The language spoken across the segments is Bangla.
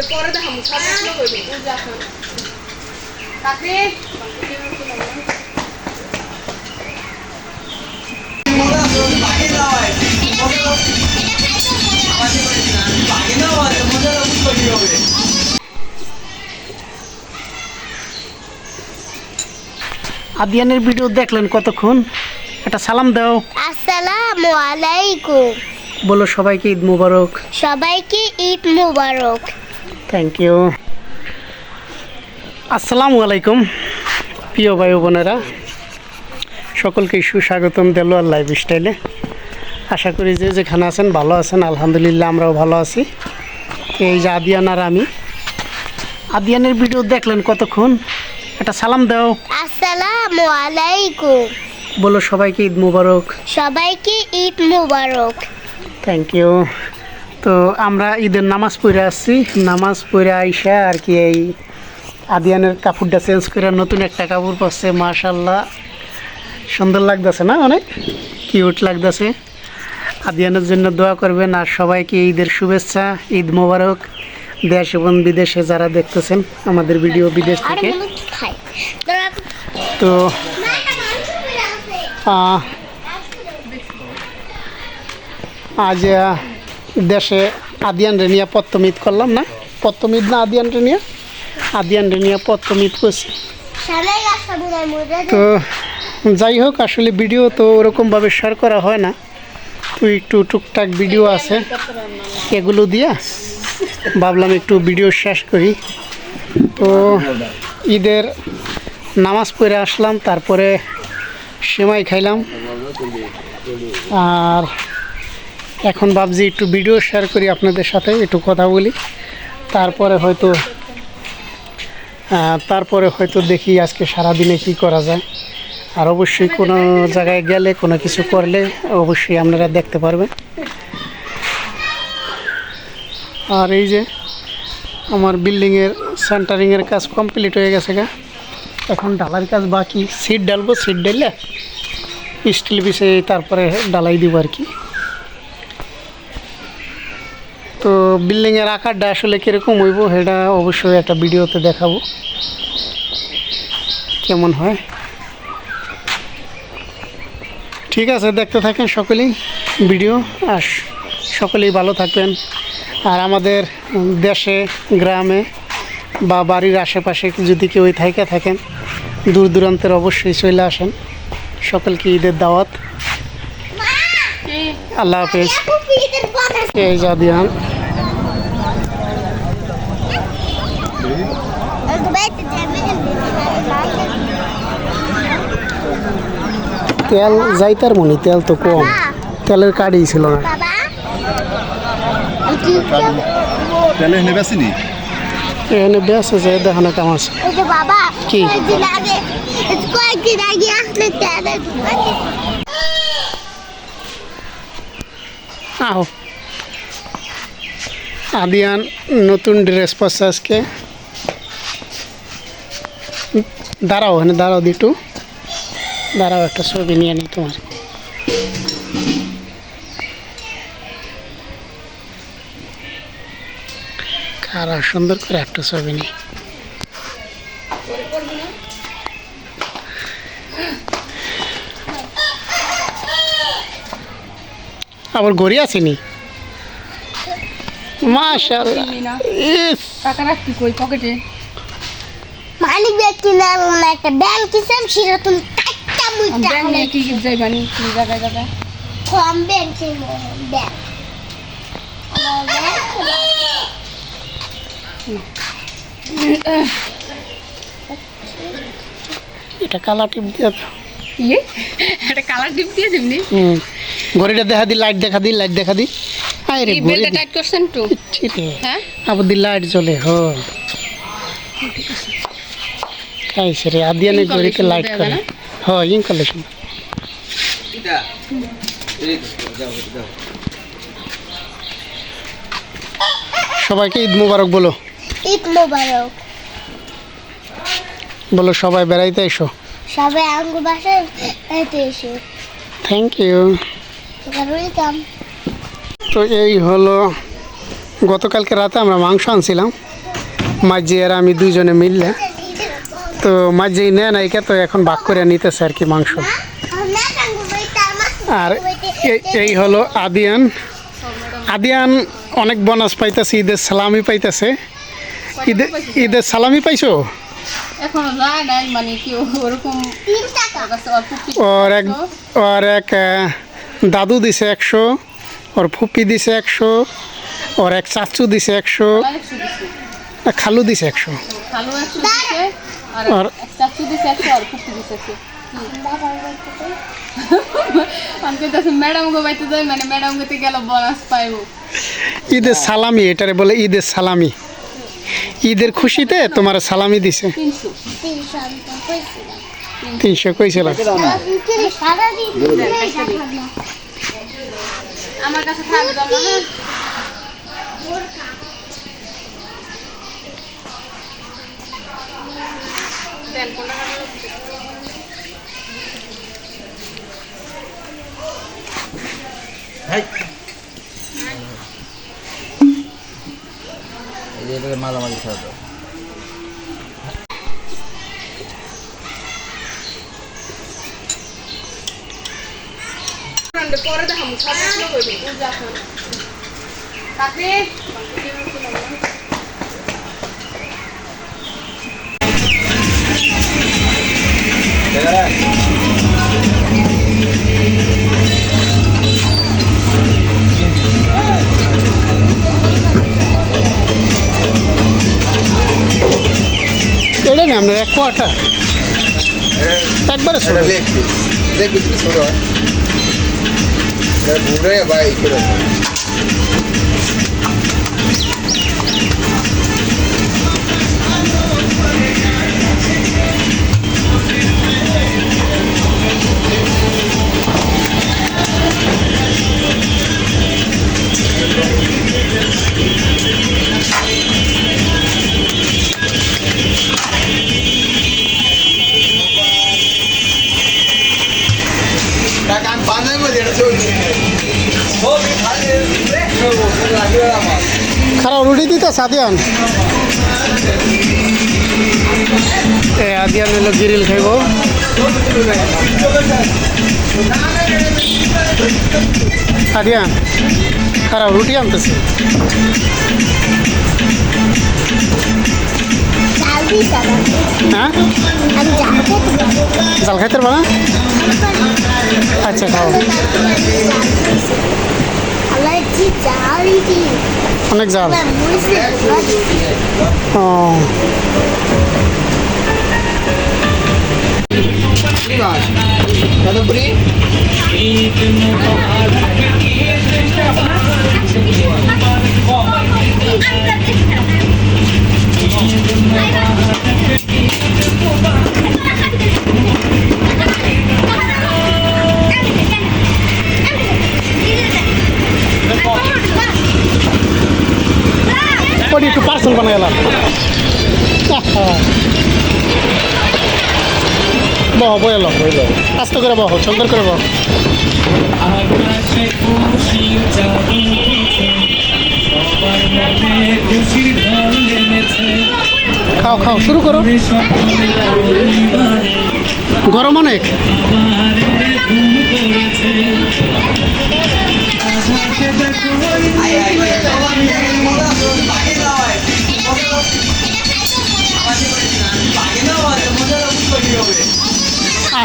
এগুলো পরে দেখাবো সব আদিয়ানের ভিডিও দেখলেন কতক্ষণ? একটা সালাম দাও। আসসালামু আলাইকুম। বলো সবাইকে ঈদ মুবারক। সবাইকে ঈদ মুবারক। থ্যাংক ইউ আসসালামু আলাইকুম প্রিয় ভাই বোনেরা। সকলকে সুস্বাগতম দিল আর লাইফ স্টাইলে। আশা করি যে যেখানে আছেন ভালো আছেন আলহামদুলিল্লাহ আমরাও ভালো আছি। এই যে আদিয়ান আর আমি। আদিয়ানের ভিডিও দেখলেন কতক্ষণ? একটা সালাম দাও। আসসালামু আলাইকুম। বলো সবাইকে ঈদ মুবারক। সবাইকে ঈদ মুবারক। থ্যাংক ইউ তো আমরা ঈদের নামাজ পড়ে আসছি। নামাজ পড়ে আইসা আর কি এই আদিয়ানের কাপড়টা চেঞ্জ করে নতুন একটা কাপড় পরছে মাশাল্লাহ সুন্দর লাগতেছে না অনেক? কিউট লাগতেছে। আদিয়ানের জন্য দোয়া করবেন আর সবাইকে ঈদের শুভেচ্ছা ঈদ মোবারক। দেশ এবং বিদেশে যারা দেখতেছেন আমাদের ভিডিও বিদেশ থেকে। তো আজ দেশে আদিয়ান রেনিয়া পত্তমিত করলাম না? পত্তমিত না আদিয়ান রেনিয়া? আদিয়ান রেনিয়া পত্তমিত করছি তো যাই হোক আসলে ভিডিও তো ওরকমভাবে শেয়ার করা হয় না। তো একটু টুকটাক ভিডিও আছে। এগুলো দিয়া ভাবলাম একটু ভিডিও শেষ করি। তো ঈদের নামাজ পড়ে আসলাম তারপরে সেমাই খাইলাম। আর এখন ভাবছি একটু ভিডিও শেয়ার করি আপনাদের সাথে, একটু কথা বলি। তারপরে হয়তো তারপরে হয়তো দেখি আজকে সারাদিনে কি করা যায়। আর অবশ্যই কোনো জায়গায় গেলে কোনো কিছু করলে অবশ্যই আপনারা দেখতে পারবেন। আর এই যে, আমার বিল্ডিংয়ের সেন্টারিংয়ের কাজ কমপ্লিট হয়ে গেছে গা। এখন ডালার কাজ বাকি। সিট ডালবো সিট ডাললে স্টিল পিসে তারপরে ডালাই দিব আর কি তো বিল্ডিংয়ের আকারটা আসলে কীরকম হইব সেটা অবশ্যই একটা ভিডিওতে দেখাবো। কেমন হয়? ঠিক আছে দেখতে থাকেন সকলেই ভিডিও। আর সকলেই ভালো থাকবেন। আর আমাদের দেশে গ্রামে বা বাড়ির আশেপাশে যদি কেউ থাইকা থাকেন দূর দূরান্তের অবশ্যই চলে আসেন। সকলকে ঈদের দাওয়াত। আল্লাহ হাফেজ। এই জাদিয়ান তেল যাইতার মনে তেল তো কম। তেলের কার্ডই ছিল না। বাবা। এনে বেসিনি আছে দেখানো কাম আছে বাবা কি? আগে কয়েকদিন আগে আসলে তেলের আহ। আদিয়ান নতুন ড্রেস পরছে আজকে দাঁড়াও ওখানে দাঁড়াও দিটু দাঁড়াও, একটা ছবি নিয়ে নি তোমার। খারাপ সুন্দর করে একটা ছবি নিই। আবার ঘড়ি আসেনি? মাশাআল্লাহ। না ইস। টাকা রাখতি কই? পকেটে? মালিক ব্যক্তি না একটা ব্যাংক কিসেম সেটা তুমি কাটটা মুইটা ব্যাংক নিয়ে কি কি যাইবানি কি জায়গায় জায়গায় কম ব্যাংক ব্যাংক। এটা কালা টিপ দিয়ে ইয়ে? একটা কালার টিপ দিয়ে দিবনি হুম। ঘড়িটা দেখা দি লাইট দেখা দি লাইট দেখা দি। আয় রে বেলটা টাইট করছেন তো? ঠিক হ্যাঁ? আবার দি লাইট জ্বলে হ। ঠিক রে ঘড়িতে collection লাইট দেয়া করে। যায় হ ইন কালেকশন সবাইকে ঈদ মুবারক বলো। ঈদ মোবারক। বলো সবাই বেড়াইতে এসো। সবাই আঙ্গু বাসায় খাইতে এসে। থ্যাংক ইউ ওয়েলকাম তো এই হলো গতকালকে রাতে আমরা মাংস আনছিলাম। মাঝি আর আমি দুইজনে মিললে। তো মাঝি নেয় না একে তো এখন ভাগ করে নিতেছে আর কি মাংস। আর এই- হলো আদিয়ান। আদিয়ান অনেক বোনাস পাইতেছে ঈদের সালামি পাইতেছে। ঈদের ঈদের সালামি পাইছো? মানে ওর এক ওর এক দাদু দিছে একশো ওর ফুপি দিছে একশো ওর এক চাচু দিছে একশো খালু দিছে একশো। খালু একশো দিছে আর আর একশো আর কুকুর দিছে একশো মানে ঈদের সালামি এটারে বলে ঈদের সালামি। ঈদের খুশিতে তোমার সালামি দিছে। তিনশো। কইছিল আমার কাছে থাকবে না হ্যাঁ? দেন পনেরো টাকা এভাবে মালামালি দাও পরে দেখাবো সব কিছু করবি এটা না আপনার এক কোয়াটা একবারে ছোট দেখবি ছোট ঘুরে এই করে। আদিয়ান এ আদিয়ান হলো গিরিল খাইব। আদিয়ান খারাপ রুটি আনতেছে? হ্যাঁ? জাল খাইতে পারবা আচ্ছা খাও। অনেক জাল। মুড়ি ও বানা গেলাম বহ বয়ে লো আস্তে করে বহ সুন্দর করে বহ মনে খাও খাও শুরু করো গরম অনেক বারে ধুম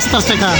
পঞ্চাশ টাকা